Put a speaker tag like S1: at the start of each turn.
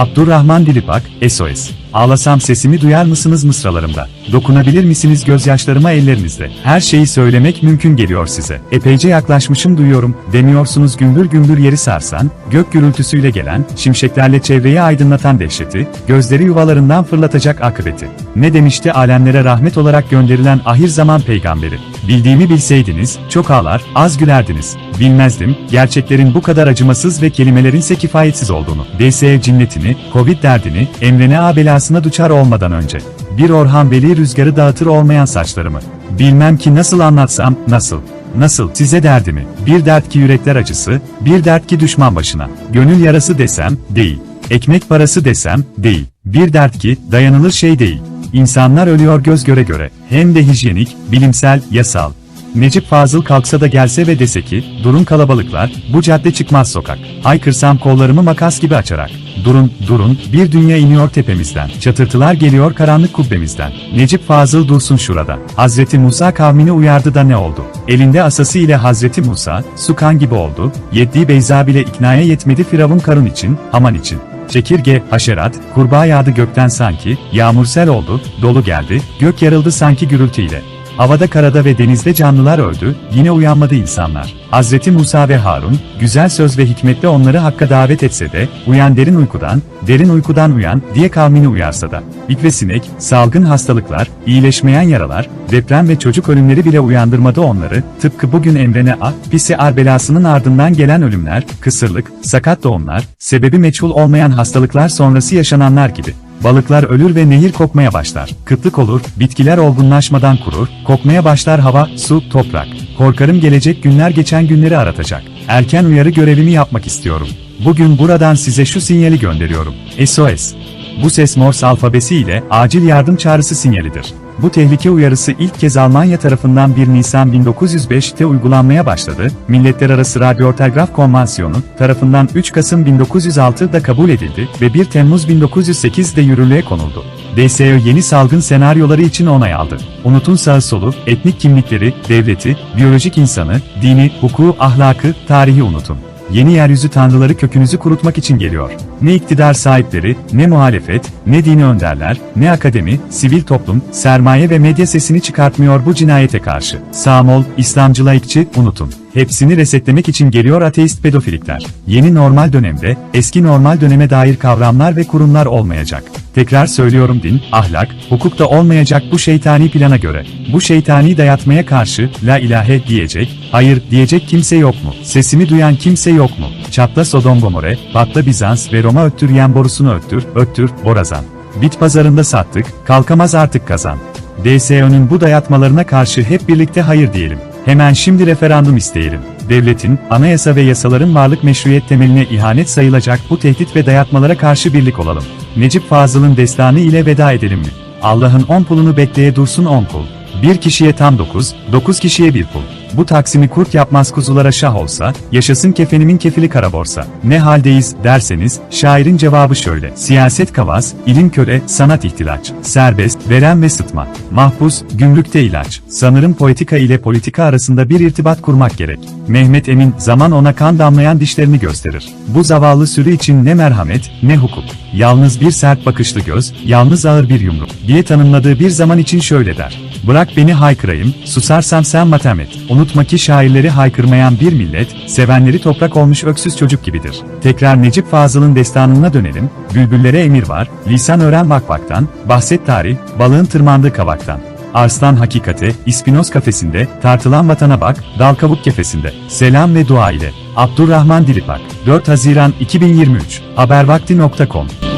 S1: Abdurrahman Dilipak, SOS. Ağlasam sesimi duyar mısınız mısralarımda? Dokunabilir misiniz gözyaşlarıma ellerinizle? Her şeyi söylemek mümkün geliyor size. Epeyce yaklaşmışım duyuyorum, demiyorsunuz gümbür gümbür yeri sarsan, gök gürültüsüyle gelen, şimşeklerle çevreyi aydınlatan dehşeti, gözleri yuvalarından fırlatacak akıbeti. Ne demişti alemlere rahmet olarak gönderilen ahir zaman peygamberi? Bildiğimi bilseydiniz, çok ağlar, az gülerdiniz. Bilmezdim, gerçeklerin bu kadar acımasız ve kelimelerinse kifayetsiz olduğunu. DSE cinnetini, Covid derdini, Emrene A belasına duçar olmadan önce. Bir Orhan Veli rüzgarı dağıtır olmayan saçlarımı. Bilmem ki nasıl anlatsam, nasıl. Nasıl size derdimi? Bir dert ki yürekler acısı, bir dert ki düşman başına. Gönül yarası desem, değil. Ekmek parası desem, değil. Bir dert ki, dayanılır şey değil. İnsanlar ölüyor göz göre göre. Hem de hijyenik, bilimsel, yasal. Necip Fazıl kalksa da gelse ve dese ki, durun kalabalıklar, bu cadde çıkmaz sokak. Haykırsam kollarımı makas gibi açarak. Durun, durun, bir dünya iniyor tepemizden. Çatırtılar geliyor karanlık kubbemizden. Necip Fazıl dursun şurada. Hazreti Musa kavmini uyardı da ne oldu? Elinde asası ile Hazreti Musa, su kan gibi oldu. Yettiği Beyza bile iknaya yetmedi Firavun karın için, Haman için. Çekirge, haşerat, kurbağa yağdı gökten sanki, yağmur sel oldu, dolu geldi, gök yarıldı sanki gürültüyle. Havada karada ve denizde canlılar öldü, yine uyanmadı insanlar. Hazreti Musa ve Harun, güzel söz ve hikmetle onları hakka davet etse de, uyan derin uykudan, derin uykudan uyan diye kavmini uyarsa da. İlk ve sinek, salgın hastalıklar, iyileşmeyen yaralar, deprem ve çocuk ölümleri bile uyandırmadı onları, tıpkı bugün Emrene A, pisi ar belasının ardından gelen ölümler, kısırlık, sakat doğumlar, sebebi meçhul olmayan hastalıklar sonrası yaşananlar gibi. Balıklar ölür ve nehir kokmaya başlar. Kıtlık olur, bitkiler olgunlaşmadan kurur, kokmaya başlar hava, su, toprak. Korkarım gelecek günler geçen günleri aratacak. Erken uyarı görevimi yapmak istiyorum. Bugün buradan size şu sinyali gönderiyorum. SOS. Bu ses Morse alfabesi ile acil yardım çağrısı sinyalidir. Bu tehlike uyarısı ilk kez Almanya tarafından 1 Nisan 1905'te uygulanmaya başladı. Milletler Arası Radyo Telgraf Konvansiyonu tarafından 3 Kasım 1906'da kabul edildi ve 1 Temmuz 1908'de yürürlüğe konuldu. DSO yeni salgın senaryoları için onay aldı. Unutun sağı solu, etnik kimlikleri, devleti, biyolojik insanı, dini, hukuku, ahlakı, tarihi unutun yeni yeryüzü tanrıları kökünüzü kurutmak için geliyor. Ne iktidar sahipleri, ne muhalefet, ne dini önderler, ne akademi, sivil toplum, sermaye ve medya sesini çıkartmıyor bu cinayete karşı. Sağmol, İslamcı laikçi, unutun. Hepsini resetlemek için geliyor ateist pedofilikler. Yeni normal dönemde, eski normal döneme dair kavramlar ve kurumlar olmayacak. Tekrar söylüyorum din, ahlak, hukuk da olmayacak bu şeytani plana göre. Bu şeytani dayatmaya karşı, la ilahe diyecek, hayır diyecek kimse yok mu? Sesimi duyan kimse yok mu? Çatla Sodom Gomorre, patla Bizans ve Roma öttüryen borusunu öttür, öttür, borazan. Bit pazarında sattık, kalkamaz artık kazan. DSO'nun bu dayatmalarına karşı hep birlikte hayır diyelim. Hemen şimdi referandum isteyelim. Devletin, anayasa ve yasaların varlık meşruiyet temeline ihanet sayılacak bu tehdit ve dayatmalara karşı birlik olalım. Necip Fazıl'ın destanı ile veda edelim mi? Allah'ın on pulunu bekleye dursun on kul. Bir kişiye tam dokuz, dokuz kişiye bir pul. Bu taksimi kurt yapmaz kuzulara şah olsa, yaşasın kefenimin kefili kara borsa. Ne haldeyiz derseniz, şairin cevabı şöyle. Siyaset kavaz, ilim köre, sanat ihtilaç. Serbest, veren ve sıtma. Mahpus, gümrükte ilaç. Sanırım poetika ile politika arasında bir irtibat kurmak gerek. Mehmet Emin, zaman ona kan damlayan dişlerini gösterir. Bu zavallı sürü için ne merhamet, ne hukuk. Yalnız bir sert bakışlı göz, yalnız ağır bir yumruk diye tanımladığı bir zaman için şöyle der. Bırak beni haykırayım, susarsam sen matem et. Unutma ki şairleri haykırmayan bir millet, sevenleri toprak olmuş öksüz çocuk gibidir. Tekrar Necip Fazıl'ın destanına dönelim, bülbüllere emir var, lisan öğren vakvaktan, bahset tarih, balığın tırmandığı kavaktan. Arslan hakikate, İspinoz kafesinde, tartılan vatana bak, dal kavuk kefesinde. Selam ve dua ile. Abdurrahman Dilipak. 4 Haziran 2023. Habervakti.com